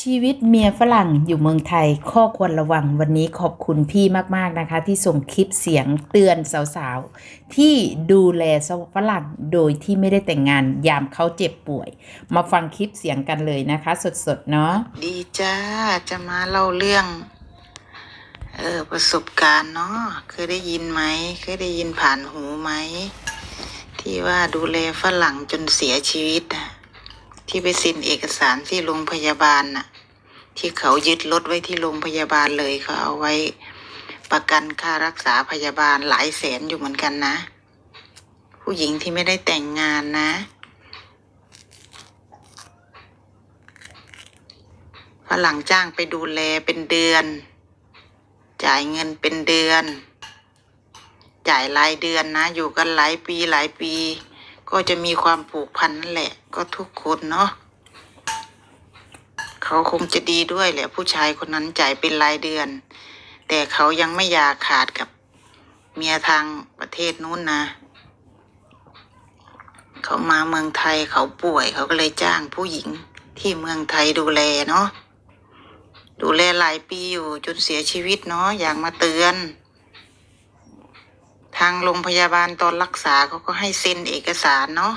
ชีวิตเมียฝรั่งอยู่เมืองไทยข้อควรระวังวันนี้ขอบคุณพี่มาก ๆ นะคะ ที่ส่งคลิปเสียงเตือนสาว ๆ ที่ดูแลสาวฝรั่งโดยที่ไม่ได้แต่งงานยามเขาเจ็บป่วย มาฟังคลิปเสียงกันเลยนะคะ สด ๆ เนาะดีจ้า จะมาเล่าเรื่องเออประสบการณ์เนาะเคยได้ยินไหม เคยได้ยินผ่านหูไหม ที่ว่าดูแลฝรั่งจนเสียชีวิตน่ะ ที่ไปเซ็นเอกสารที่โรงพยาบาลน่ะ ที่เขายึดรถไว้ที่โรงพยาบาลเลยเขาเอาไว้ประกันค่ารักษาพยาบาลหลายแสนอยู่เหมือนกันนะ ผู้หญิงที่ไม่ได้แต่งงานนะ ฝรั่งจ้างไปดูแลเป็นเดือน จ่ายเงินเป็นเดือน จ่ายรายเดือนนะ อยู่กันหลายปีหลายปี ก็จะมีความผูกพันนั่นแหละ ก็ทุกคนเนาะเขาคงจะดีด้วยแหละ ผู้ชายคนนั้นจ่ายเป็นรายเดือน แต่เขายังไม่อยากขาดกับเมียทางประเทศนู้นนะ เขามาเมืองไทยเขาป่วยเขาก็เลยจ้างผู้หญิงที่เมืองไทยดูแลเนาะดูแลหลายปีอยู่จนเสียชีวิตเนาะอยากมาเตือนางโรงพยาบาลตอนรักษาเขาก็ให้เซ็นเอกสารเนาะ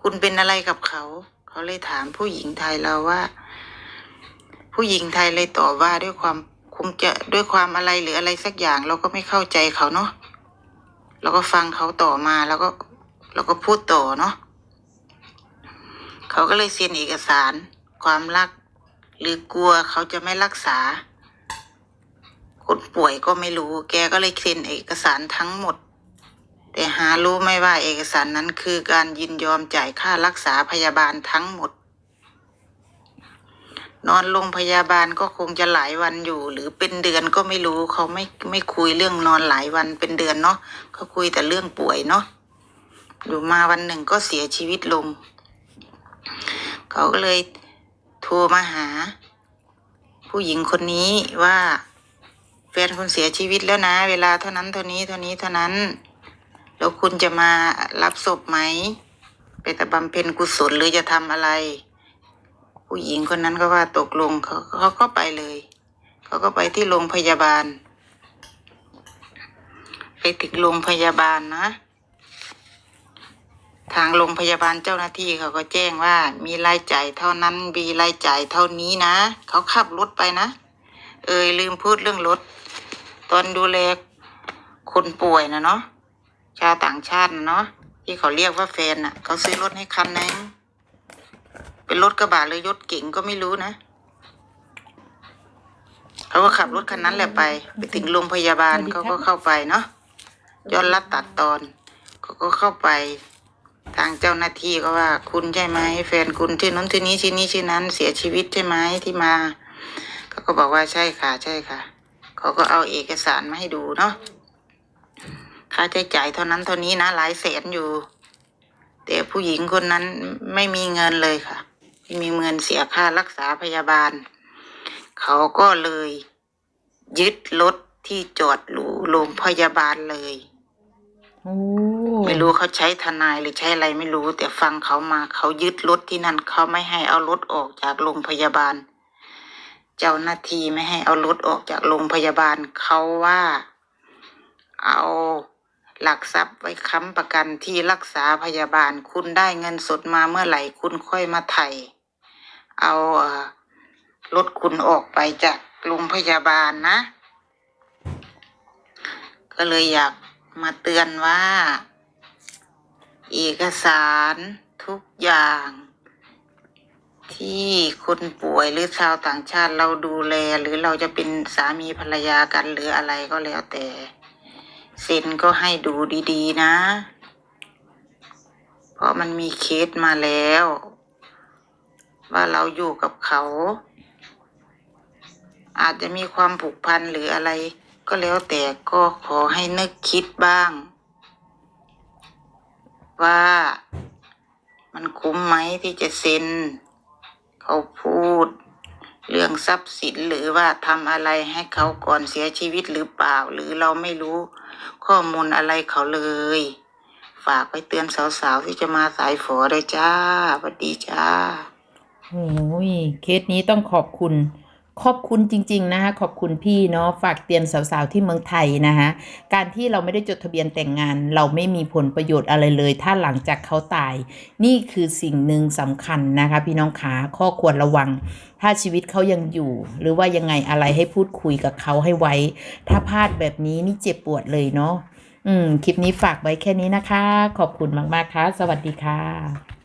คุณเป็นอะไรกับเขา เขาเลยถามผู้หญิงไทยเราว่า ผู้หญิงไทยเลยตอบว่าด้วยความคงจะด้วยความอะไรหรืออะไรสักอย่างเราก็ไม่เข้าใจเขาเนาะเราก็ฟังเขาต่อมาแล้วก็เราก็พูดต่อเนาะเขาก็เลยเซ็นเอกสาร ความรัก หรือกลัวเขาจะไม่รักษาคนป่วยก็ไม่รู้ แกก็เลยเซ็นเอกสารทั้งหมด แต่หารู้ไม่ว่าเอกสารนั้นคือการยินยอมจ่ายค่ารักษาพยาบาลทั้งหมด นอนโรงพยาบาลก็คงจะหลายวันอยู่ หรือเป็นเดือนก็ไม่รู้เขาไม่ไม่คุยเรื่องนอนหลายวันเป็นเดือนเนาะเขาคุยแต่เรื่องป่วยเนาะอยู่มาวันหนึ่งก็เสียชีวิตลง เขาก็เลยโทรมาหา ผู้หญิงคนนี้ว่าแฟนคุณเสียชีวิตแล้วนะ เวลาเท่านั้นเท่านี้เท่านี้เท่านั้น แล้วคุณจะมารับศพไหม ไปแต่บำเพ็ญกุศลหรือจะทำอะไร ผู้หญิงคนนั้นก็ว่าตกลงเขาเขาก็ไปเลย เขาก็ไปที่โรงพยาบาล ไปถึงโรงพยาบาลนะ ทางโรงพยาบาลเจ้าหน้าที่เขาก็แจ้งว่า มีรายจ่ายเท่านั้นมีรายจ่ายเท่านี้นะ เขาขับรถไปนะ เอยลืมพูดเรื่องรถ ตอนดูแลคนป่วยนะเนาะ ชาวต่างชาตินะเนาะที่เขาเรียกว่าแฟนน่ะ เขาซื้อรถให้คันนึงเป็นรถกระบะหรือยศเก๋งก็ไม่รู้นะเขาก็ขับรถคันนั้นแหละไป ไปถึงโรงพยาบาลเขาก็เข้าไปเนาะย้อนลัดตัดตอนเขาก็เข้าไป ทางเจ้าหน้าที่ก็ว่า คุณใช่ไหมแฟนคุณที่นั้นที่นี้ที่นี้ที่นั้น เสียชีวิตใช่ไหมที่มาเขาก็บอกว่าใช่ค่ะ ใช่ค่ะเขาก็เอาเอกสารมาให้ดูเนาะ ค่าใช้จ่ายเท่านั้นเท่านี้นะหลายแสนอยู่ แต่ผู้หญิงคนนั้นไม่มีเงินเลยค่ะไม่มีเงินเสียค่ารักษาพยาบาล เขาก็เลยยึดรถที่จอดอยู่โรงพยาบาลเลยโอ้ไม่รู้เขาใช้ทนายหรือใช้อะไรไม่รู้ แต่ฟังเขามาเขายึดรถที่นั่นเขาไม่ให้เอารถออกจากโรงพยาบาล เจ้าหน้าที่ไม่ให้เอารถออกจากโรงพยาบาลเขาว่าเอา หลักทรัพย์ไว้ค้ำประกันที่รักษาพยาบาล คุณได้เงินสดมาเมื่อไหร่คุณค่อยมาไถ่เอาเอรถคุณออกไปจากโรงพยาบาลนะ ก็เลยอยากมาเตือนว่า เอกสารทุกอย่าง ที่คนป่วยหรือชาวต่างชาติเราดูแล หรือเราจะเป็นสามีภรรยากันหรืออะไรก็แล้วแต่ เซ็นก็ให้ดูดีๆนะ เพราะมันมีเคสมาแล้ว ว่าเราอยู่กับเขา อาจจะมีความผูกพันหรืออะไร ก็แล้วแต่ก็ขอให้นึกคิดบ้าง ว่ามันคุ้มไหมที่จะเซ็น เขาพูด เรื่องทรัพย์สินหรือว่าทำอะไรให้เขาก่อนเสียชีวิตหรือเปล่า หรือเราไม่รู้ ข้อมูลอะไรเขาเลย ฝากไปเตือนสาวๆที่จะมาสายฝอเลยจ้าสวัสดีจ้า โอ้ยเคสนี้ต้องขอบคุณ ขอบคุณจริง ๆ นะคะขอบคุณพี่เนาะฝากเตือนสาวๆที่เมืองไทยนะคะการที่เราไม่ได้จดทะเบียนแต่งงาน เราไม่มีผลประโยชน์อะไรเลย ถ้าหลังจากเขาตาย นี่คือสิ่งหนึ่งสำคัญนะคะ พี่น้องขาข้อควรระวัง ถ้าชีวิตเขายังอยู่ หรือว่ายังไงอะไรให้พูดคุยกับเขาให้ไว้ ถ้าพลาดแบบนี้นี่เจ็บปวดเลยเนาะอืมคลิปนี้ฝากไว้แค่นี้นะคะ ขอบคุณมากๆค่ะสวัสดีค่ะ